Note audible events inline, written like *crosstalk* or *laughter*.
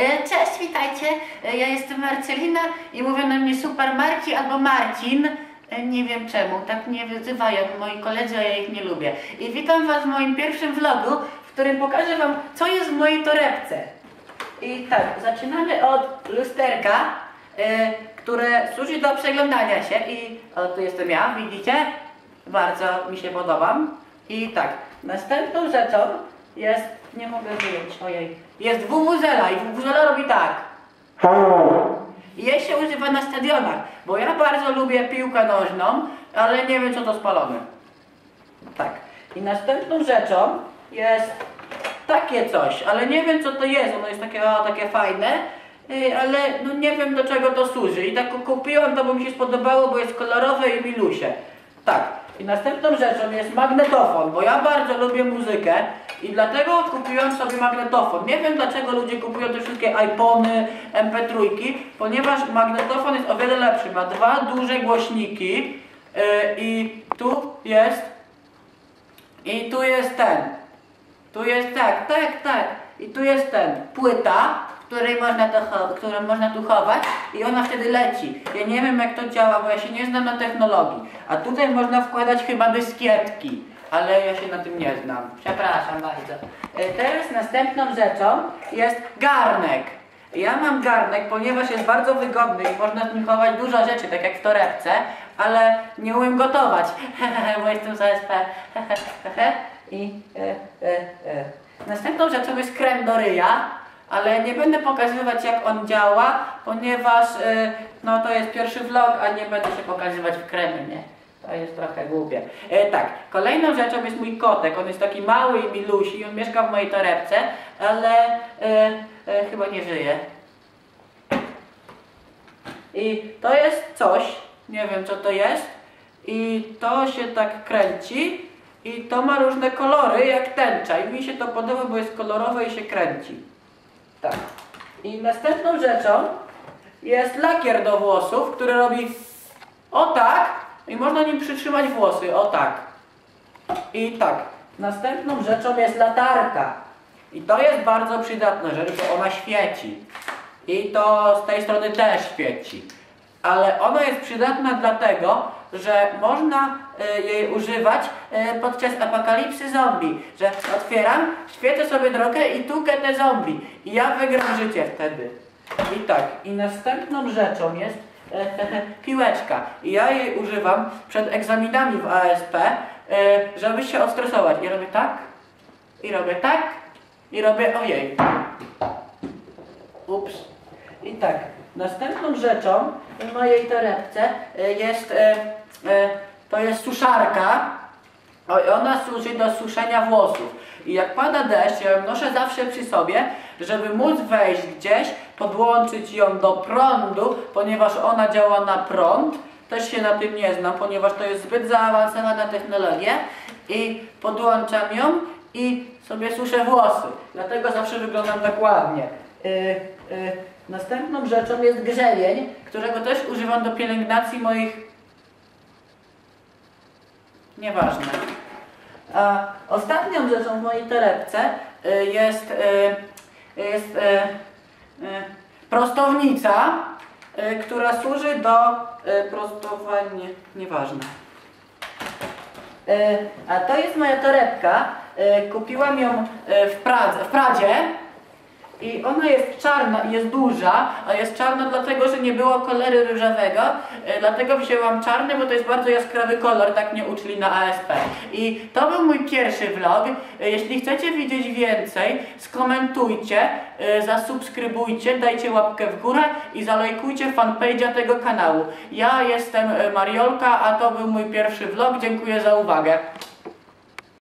E, Cześć, witajcie. E, Ja jestem Marcelina i mówią na mnie Super Marci albo Marcin. E, Nie wiem czemu, tak mnie wyzywają moi koledzy, a ja ich nie lubię. I witam was w moim pierwszym vlogu, w którym pokażę wam, co jest w mojej torebce. I tak, zaczynamy od lusterka, które służy do przeglądania się i o, tu jestem ja, widzicie? Bardzo mi się podobam. I tak, następną rzeczą jest, nie mogę wyjąć, ojej, jest wuwuzela i wuwuzela robi tak. I jej się używa na stadionach, bo ja bardzo lubię piłkę nożną, ale nie wiem co to spalone. Tak. I następną rzeczą jest takie coś, ale nie wiem co to jest. Ono jest takie, o, takie fajne, y, ale no nie wiem do czego to służy. I tak kupiłam to, bo mi się spodobało, bo jest kolorowe i milusie. Tak. I następną rzeczą jest magnetofon, bo ja bardzo lubię muzykę i dlatego kupiłam sobie magnetofon. Nie wiem dlaczego ludzie kupują te wszystkie iPhony, MP3, ponieważ magnetofon jest o wiele lepszy. Ma dwa duże głośniki yy, i tu jest i tu jest ten. Tu jest tak, tak, tak. I tu jest ten. Płyta, której można to, którą można tu chować i ona wtedy leci. Ja nie wiem jak to działa, bo ja się nie znam na technologii. A tutaj można wkładać chyba dyskietki. Ale ja się na tym nie znam. Przepraszam bardzo. E, Teraz następną rzeczą jest garnek. Ja mam garnek, ponieważ jest bardzo wygodny i można w nim chować dużo rzeczy, tak jak w torebce, ale nie umiem gotować, *laughs* bo jestem z ASP. *laughs* I e, e, e. Następną rzeczą jest krem do ryja, ale nie będę pokazywać jak on działa, ponieważ e, no, to jest pierwszy vlog, a nie będę się pokazywać w kremie? To jest trochę głupie. E, tak, kolejną rzeczą jest mój kotek. On jest taki mały i milusi, on mieszka w mojej torebce, ale e, e, chyba nie żyje. I to jest coś, nie wiem co to jest, i to się tak kręci, i to ma różne kolory, jak tęcza. I mi się to podoba, bo jest kolorowe i się kręci. Tak. I następną rzeczą jest lakier do włosów, który robi o tak i można nim przytrzymać włosy, o tak. I tak. Następną rzeczą jest latarka. I to jest bardzo przydatna rzecz, bo ona świeci. I to z tej strony też świeci. Ale ona jest przydatna dlatego, że można y, jej używać y, podczas apokalipsy zombie. Że otwieram, świecę sobie drogę i tukę te zombie. I ja wygram życie wtedy. I tak. I następną rzeczą jest *laughs* piłeczka. I ja jej używam przed egzaminami w ASP, e, żeby się odstresować. I robię tak, i robię tak, i robię ojej. Ups. I tak, następną rzeczą w mojej torebce e, jest, e, to jest suszarka. O, i ona służy do suszenia włosów. I jak pada deszcz, ja ją noszę zawsze przy sobie, żeby móc wejść gdzieś, podłączyć ją do prądu, ponieważ ona działa na prąd. Też się na tym nie znam, ponieważ to jest zbyt zaawansowana technologia. I podłączam ją i sobie suszę włosy. Dlatego zawsze wyglądam tak ładnie. Yy, yy, następną rzeczą jest grzebień, którego też używam do pielęgnacji moich... Nieważne. A ostatnią rzeczą w mojej torebce y, jest, y, jest prostownica, która służy do prostowania... Nieważne. A to jest moja torebka. Kupiłam ją w Pradze, w Pradzie. I ona jest czarna jest duża, a jest czarna dlatego, że nie było koloru różowego, e, dlatego wzięłam czarny, bo to jest bardzo jaskrawy kolor, tak mnie uczyli na ASP. I to był mój pierwszy vlog. E, Jeśli chcecie widzieć więcej, skomentujcie, e, zasubskrybujcie, dajcie łapkę w górę i zalajkujcie fanpage'a tego kanału. Ja jestem Mariolka, a to był mój pierwszy vlog. Dziękuję za uwagę.